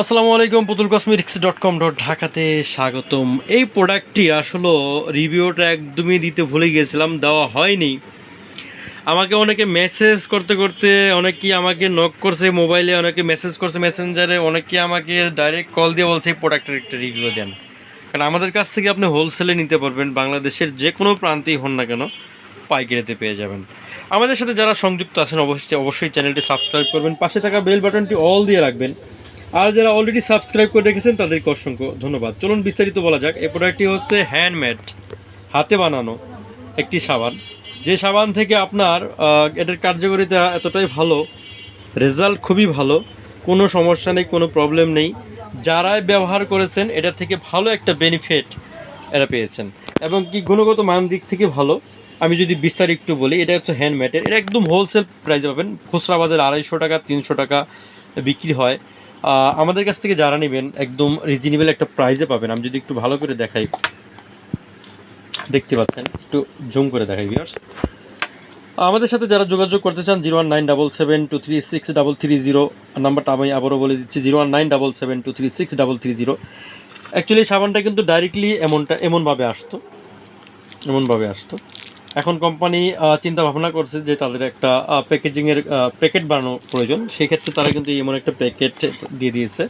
আসসালামু আলাইকুম পুতুল কসমেটিক্স ডট কম ডট ঢাকাতে স্বাগতম। এই প্রোডাক্টটি আসলে রিভিউটা একদমই দিতে ভুলে গিয়েছিলাম, দেওয়া হয়নি। আমাকে অনেকে মেসেজ করতে করতে অনেকেই আমাকে নক করছে মোবাইলে অনেকে মেসেজ করছে মেসেঞ্জারে অনেকে আমাকে ডাইরেক্ট কল দিয়ে বলছে এই প্রোডাক্টের একটা রিভিউ দেন। কারণ আমাদের কাছ থেকে আপনি হোলসেলে নিতে পারবেন, বাংলাদেশের যে কোনো প্রান্তেই হন না কেন, পাইকারিতে পেয়ে যাবেন। আমাদের সাথে যারা সংযুক্ত আছেন, অবশ্যই অবশ্যই চ্যানেলটি সাবস্ক্রাইব করবেন, পাশে থাকা বেল বাটনটি অল দিয়ে রাখবেন। আর যারা অলরেডি সাবস্ক্রাইব করে রেখেছেন, তাদেরকে অসংখ্য ধন্যবাদ। চলুন বিস্তারিত বলা যাক। এই প্রোডাক্টটি হচ্ছে হ্যান্ডমেড হাতে বানানো একটি সাবান। যে সাবান থেকে আপনার এটার কার্যকারিতা এতটাই ভালো রেজাল্ট খুবই ভালো, কোনো সমস্যা নেই, কোনো প্রবলেম নেই। যারাই ব্যবহার করেছেন, এটা থেকে ভালো একটা বেনিফিট এরা পেয়েছেন। এবং কি গুণগত মান দিক থেকে ভালো, আমি যদি বিস্তারিত একটু বলি, এটা হচ্ছে হ্যান্ডমেডের এটা একদম হোলসেল প্রাইসে পাবেন। খুচরা বাজারে আড়াইশো টাকা, তিনশো টাকা বিক্রি হয়। আমাদের কাছ থেকে যারা নেবেন, একদম রিজনেবল একটা প্রাইসে পাবেন। আমি যদি একটু ভালো করে দেখাই, দেখতে পাচ্ছেন, একটু জুম করে দেখাই ভিউয়ার্স আমাদের সাথে যারা যোগাযোগ করতে চান zero one nine double seven two three six double three zero নাম্বারটা আমি আবারও বলে দিচ্ছি zero one nine double seven two three six double three zero actually সাবানটা কিন্তু ডাইরেক্টলি এমনটা, এমনভাবে আসতো এমনভাবে আসতো। এখন কোম্পানি চিন্তা ভাবনা করছে যে তাদের একটা প্যাকেজিংয়ের প্যাকেট বানানো প্রয়োজন। সেক্ষেত্রে তারা কিন্তু এমন একটা প্যাকেট দিয়ে দিয়েছে।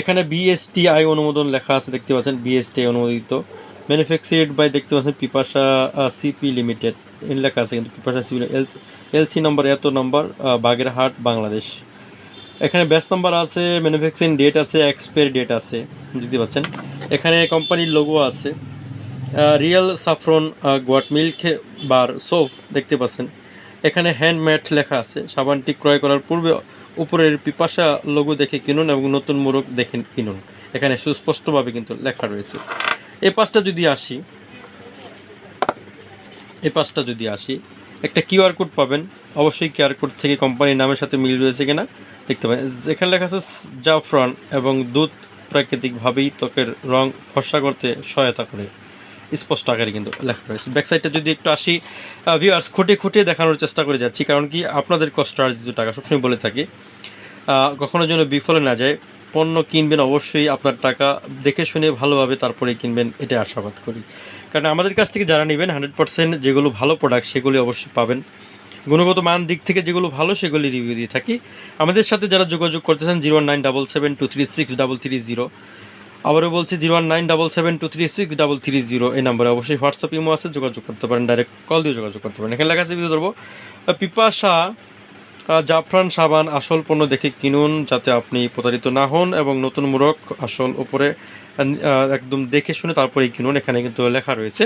এখানে বিএসটিআই অনুমোদন লেখা আছে, দেখতে পাচ্ছেন বিএসটিআই অনুমোদিত। ম্যানুফ্যাকচারেড বাই দেখতে পাচ্ছেন পিপাসা সিপি লিমিটেড লেখা আছে কিন্তু পিপাসা সিপি এলসি নম্বর এত নম্বর বাগেরহাট, বাংলাদেশ। এখানে ব্যাচ নাম্বার আছে ম্যানুফ্যাকচারিং ডেট আছে এক্সপায়ারি ডেট আছে, দেখতে পাচ্ছেন। এখানে কোম্পানির লোগো আছে। Real saffron goat milk bar soap দেখতে পাচ্ছেন। এখানে হ্যান্ডমেড লেখা আছে। সাবানটি ক্রয় করার পূর্বে উপরের পিপাসা লোগো দেখে কিনুন এবং নতুন মোরগ দেখে কিনুন। এখানে সুস্পষ্টভাবে কিন্তু লেখা রয়েছে। এই পাশটা যদি আসি এই পাশটা যদি আসি, একটা কিউআর কোড পাবেন। অবশ্যই কিউআর কোড থেকে কোম্পানির নামের সাথে মিল রয়েছে কিনা দেখতে পাবেন। এখানে লেখা আছে, জাফরান এবং দুধ প্রাকৃতিকভাবেই ত্বকের রং ফর্সা করতে সহায়তা করে। স্পষ্ট আকারে কিন্তু লেখা রয়েছে। ব্যাকসাইডটা যদি একটু আসি ভিউয়ার্স খুঁটে খুঁটে দেখানোর চেষ্টা করে যাচ্ছি, কারণ কি আপনাদের কষ্ট আর্জিত টাকা সবসময় বলে থাকি। কখনো যেন বিফলে না যায়, পণ্য কিনবেন অবশ্যই, আপনার টাকা দেখে শুনে ভালোভাবে তারপরে কিনবেন, এটা আশাবাদ করি। কারণ আমাদের কাছ থেকে যারা নেবেন হান্ড্রেড পার্সেন্ট যেগুলো ভালো প্রোডাক্ট সেগুলি অবশ্যই পাবেন। গুণগত মান দিক থেকে যেগুলো ভালো, সেগুলি রিভিউ দিয়ে থাকি। আমাদের সাথে যারা যোগাযোগ করতেছেন zero nine double seven two three six double three zero আবারও বলছি, zero one nine double seven two three six double three zero. এই নাম্বারে অবশ্যই হোয়াটসঅ্যাপ ইমো আছে, যোগাযোগ করতে পারেন, ডাইরেক্ট কল দিয়ে যোগাযোগ করতে পারেন। এখানে লেখা আছে ভিডিও ধরবো পিপাসা জাফরান সাবান আসল পণ্য দেখে কিনুন যাতে আপনি প্রতারিত না হন এবং নতুন মোড়ক আসল উপরে একদম দেখে শুনে তারপরেই কিনুন। এখানে কিন্তু লেখা রয়েছে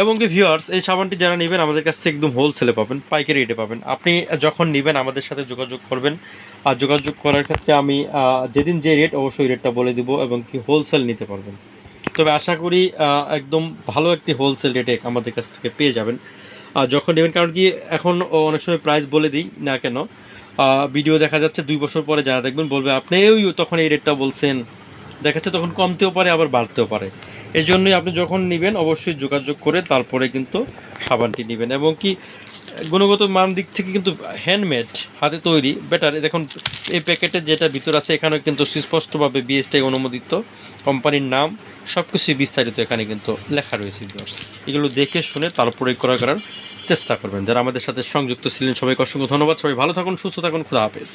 এবং কি ভিউয়ার্স এই সাবানটি যারা নেবেন, আমাদের কাছ থেকে একদম হোলসেলে পাবেন, পাইকারি রেটে পাবেন। আপনি যখন নেবেন, আমাদের সাথে যোগাযোগ করবেন। আর যোগাযোগ করার ক্ষেত্রে আমি যেদিন যে রেট অবশ্যই রেটটা বলে দিব এবং কি হোলসেল নিতে পারবেন। তবে আশা করি একদম ভালো একটি হোলসেল রেটে আমাদের কাছ থেকে পেয়ে যাবেন। আর যখন নেবেন, কারণ কি, এখন অনেক সময় প্রাইস বলে দিই না কেন ভিডিও দেখা যাচ্ছে, দুই বছর পরে যারা দেখবেন বলবে, আপনি তখন এই রেটটা বলছেন। দেখাচ্ছে তখন কমতেও পারে, আবার বাড়তেও পারে। এই জন্যই আপনি যখন নেবেন, অবশ্যই যোগাযোগ করে তারপরে কিন্তু সাবানটি নেবেন। এবং কি, গুণগত মান দিক থেকে কিন্তু হ্যান্ডমেড হাতে তৈরি বেটার দেখুন, এই প্যাকেটে যেটা ভিতর আছে এখানে কিন্তু সুস্পষ্টভাবে বিএসটাই অনুমোদিত কোম্পানির নাম সব কিছুই বিস্তারিত এখানে কিন্তু লেখা রয়েছে এগুলো দেখে শুনে তারপরে ক্রয় করার চেষ্টা করবেন। যারা আমাদের সাথে সংযুক্ত ছিলেন, সবাইকে অসংখ্য ধন্যবাদ। সবাই ভালো থাকুন, সুস্থ থাকুন, খুদা হাফেজ।